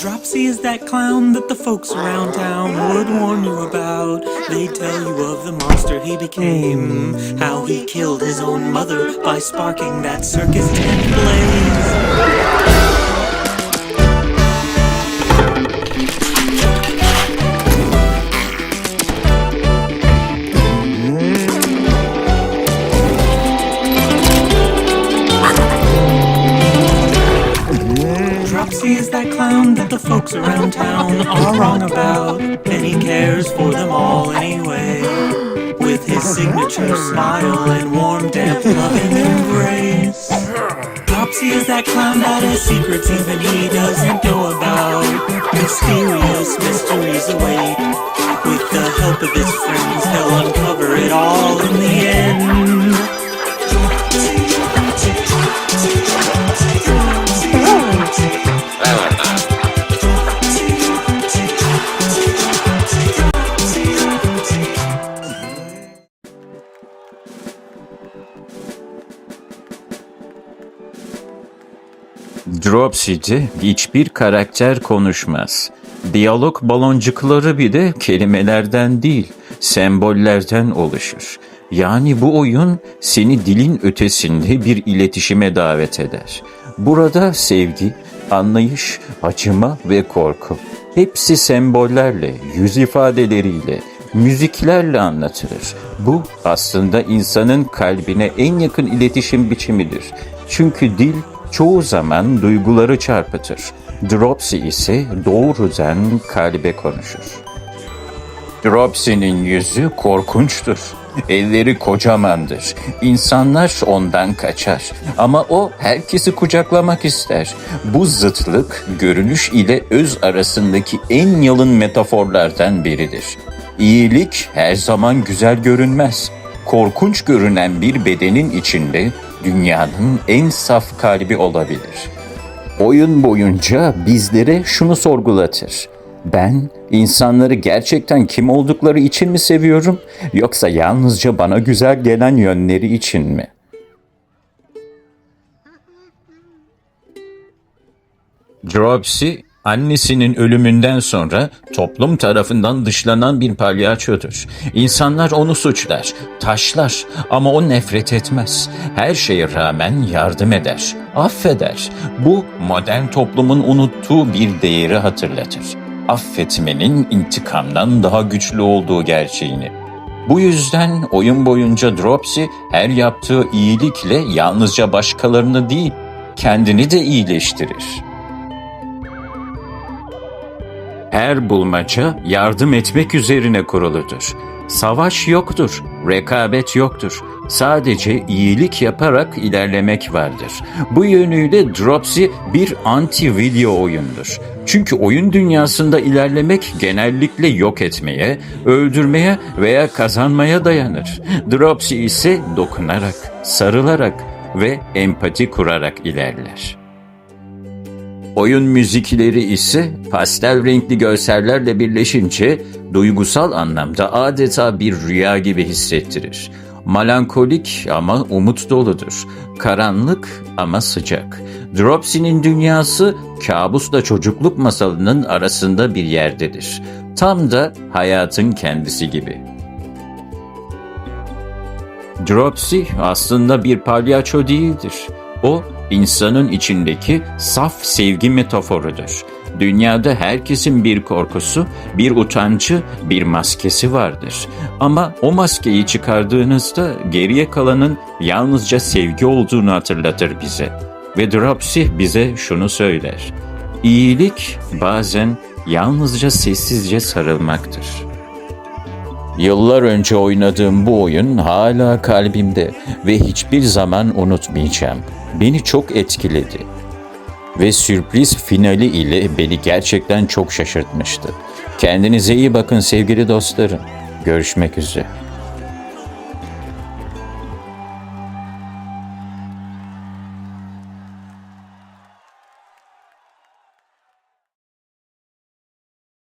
Dropsy is that clown that the folks around town would warn you about. They tell you of the monster he became, how he killed his own mother by sparking that circus tent blaze. The folks around town are wrong about, and he cares for them all anyway. With his signature smile and warm, damp, loving embrace. Dropsy is that clown that has secrets even he doesn't know about. Mysterious mysteries await. With the help of his friends, Dropsy'de hiçbir karakter konuşmaz. Diyalog baloncukları bir de kelimelerden değil, sembollerden oluşur. Yani bu oyun seni dilin ötesinde bir iletişime davet eder. Burada sevgi, anlayış, acıma ve korku hepsi sembollerle, yüz ifadeleriyle, müziklerle anlatılır. Bu aslında insanın kalbine en yakın iletişim biçimidir. Çünkü dil çoğu zaman duyguları çarpıtır. Dropsy ise doğrudan kalbe konuşur. Dropsy'nin yüzü korkunçtur. Elleri kocamandır. İnsanlar ondan kaçar. Ama o herkesi kucaklamak ister. Bu zıtlık görünüş ile öz arasındaki en yalın metaforlardan biridir. İyilik her zaman güzel görünmez. Korkunç görünen bir bedenin içinde dünyanın en saf kalbi olabilir. Oyun boyunca bizlere şunu sorgulatır. Ben insanları gerçekten kim oldukları için mi seviyorum yoksa yalnızca bana güzel gelen yönleri için mi? Dropsy annesinin ölümünden sonra toplum tarafından dışlanan bir palyaçodur. İnsanlar onu suçlar, taşlar ama o nefret etmez. Her şeye rağmen yardım eder, affeder. Bu modern toplumun unuttuğu bir değeri hatırlatır. Affetmenin intikamdan daha güçlü olduğu gerçeğini. Bu yüzden oyun boyunca Dropsy her yaptığı iyilikle yalnızca başkalarını değil, kendini de iyileştirir. Her bulmaca yardım etmek üzerine kuruludur. Savaş yoktur, rekabet yoktur. Sadece iyilik yaparak ilerlemek vardır. Bu yönüyle Dropsy bir anti-video oyundur. Çünkü oyun dünyasında ilerlemek genellikle yok etmeye, öldürmeye veya kazanmaya dayanır. Dropsy ise dokunarak, sarılarak ve empati kurarak ilerler. Oyun müzikleri ise pastel renkli görsellerle birleşince duygusal anlamda adeta bir rüya gibi hissettirir. Malankolik ama umut doludur. Karanlık ama sıcak. Dropsy'nin dünyası kabusla çocukluk masalının arasında bir yerdedir. Tam da hayatın kendisi gibi. Dropsy aslında bir palyaço değildir. O insanın içindeki saf sevgi metaforudur. Dünyada herkesin bir korkusu, bir utancı, bir maskesi vardır. Ama o maskeyi çıkardığınızda geriye kalanın yalnızca sevgi olduğunu hatırlatır bize. Ve Dropsy bize şunu söyler. İyilik bazen yalnızca sessizce sarılmaktır. Yıllar önce oynadığım bu oyun hala kalbimde ve hiçbir zaman unutmayacağım. Beni çok etkiledi. Ve sürpriz finali ile beni gerçekten çok şaşırtmıştı. Kendinize iyi bakın sevgili dostlarım. Görüşmek üzere.